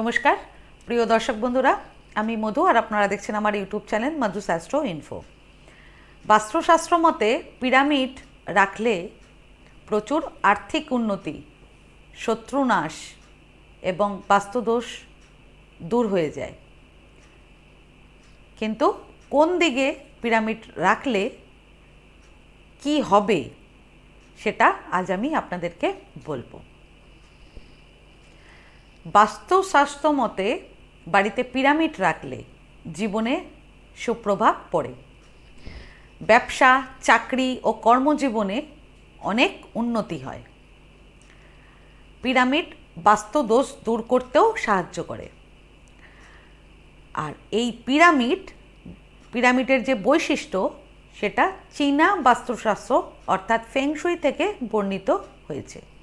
নমস্কার, প্রিয় দর্শক বন্ধুরা, আমি মধু আর আপনারা দেখছেন আমার ইউটিউব চ্যানেল মধু শাস্ত্র ইনফো বাস্ত্রশাস্ত্র মতে, পিরামিড রাখলে প্রচুর আর্থিক উন্নতি শত্রুনাশ এবং বাস্তুদোষ দূর হয়ে যায়। কিন্তু কোন দিকে পিরামিড রাখলে কি হবে, সেটা আজ আমি আপনাদেরকে বলব। বাস্তুশাস্ত্র মতে, বাড়িতে পিরামিড রাখলে জীবনে সুপ্রভাব পড়ে। ব্যবসা, চাকরি ও কর্মজীবনে অনেক উন্নতি হয়। পিরামিড বাস্তুদোষ দূর করতেও সাহায্য করে। আর এই পিরামিড, পিরামিডের যে বৈশিষ্ট্য, সেটা চীনা বাস্তুশাস্ত্র অর্থাৎ ফেংশুই থেকে বর্ণিত হয়েছে।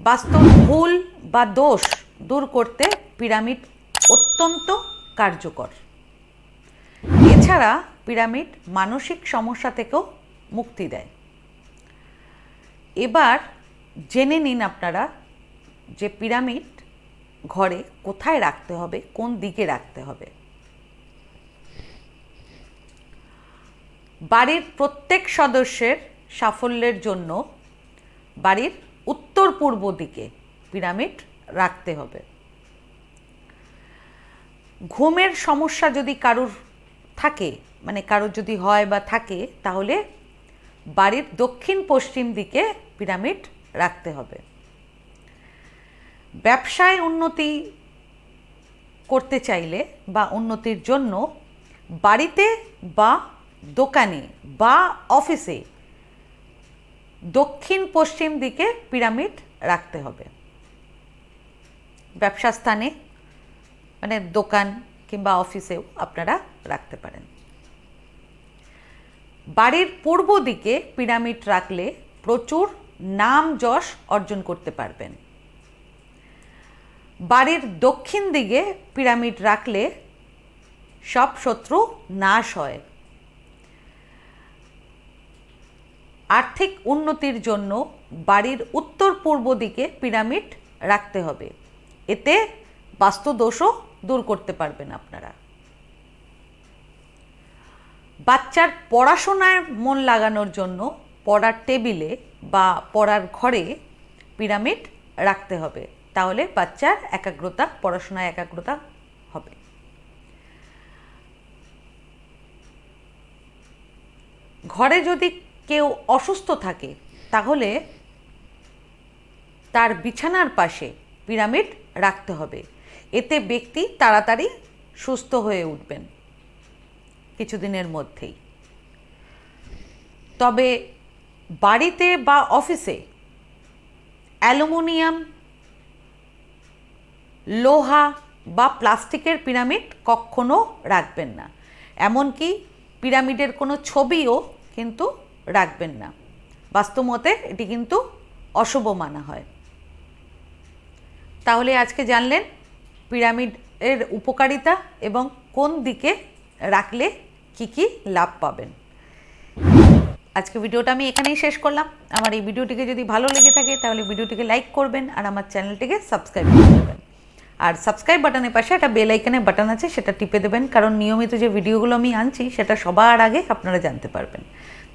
বাস্তব ভুল বা দোষ দূর করতে পিরামিড অত্যন্ত কার্যকর। এছাড়া পিরামিড মানসিক সমস্যা থেকেও মুক্তি দেয়। এবার জেনে নিন আপনারা যে পিরামিড ঘরে কোথায় রাখতে হবে, কোন দিকে রাখতে হবে। বাড়ির প্রত্যেক সদস্যের সাফল্যের জন্য বাড়ির উত্তর পূর্ব দিকে পিরামিড রাখতে হবে। ঘুমের সমস্যা যদি কারুর থাকে মানে কারোর যদি হয় বা থাকে, তাহলে বাড়ির দক্ষিণ পশ্চিম দিকে পিরামিড রাখতে হবে। ব্যবসায় উন্নতি করতে চাইলে বা উন্নতির জন্য বাড়িতে বা দোকানে বা অফিসে দক্ষিণ পশ্চিম দিকে পিরামিড রাখতে হবে। ব্যবসা স্থানে মানে দোকান কিংবা অফিসেও আপনারা রাখতে পারেন। বাড়ির পূর্ব দিকে পিরামিড রাখলে প্রচুর নাম যশ অর্জন করতে পারবেন। বাড়ির দক্ষিণ দিকে পিরামিড রাখলে সব শত্রু নাশ হয়। আর্থিক উন্নতির জন্য বাড়ির উত্তর পূর্ব দিকে পিরামিড রাখতে হবে। এতে বাস্তুদোষও দূর করতে পারবেন আপনারা। বাচ্চার পড়াশোনায় মন লাগানোর জন্য পড়ার টেবিলে বা পড়ার ঘরে পিরামিড রাখতে হবে। তাহলে বাচ্চার একাগ্রতা, পড়াশোনায় একাগ্রতা হবে। ঘরে যদি কেউ অসুস্থ থাকে, তাহলে তার বিছানার পাশে পিরামিড রাখতে হবে। এতে ব্যক্তি তাড়াতাড়ি সুস্থ হয়ে উঠবেন কিছুদিনের মধ্যেই। তবে বাড়িতে বা অফিসে অ্যালুমিনিয়াম, লোহা বা প্লাস্টিকের পিরামিড কখনো রাখবেন না। এমনকি পিরামিডের কোনো ছবিও কিন্তু রাখবেন না। বাস্তবমতে এটি কিন্তু অশুভ মানা হয়। তাহলে আজকে জানলেন পিরামিডের উপকারিতা এবং কোন দিকে রাখলে কি কি লাভ পাবেন। আজকে ভিডিওটা আমি এখানেই শেষ করলাম। আমার এই ভিডিওটিকে যদি ভালো লেগে থাকে তাহলে ভিডিওটিকে লাইক করবেন আর আমার চ্যানেলটিকে সাবস্ক্রাইব করে দেবেন। আর সাবস্ক্রাইব বাটনের পাশে একটা বেল আইকনের বাটন আছে সেটা টিপে দেবেন, কারণ নিয়মিত যে ভিডিওগুলো আমি আনছি সেটা সবার আগে আপনারা জানতে পারবেন।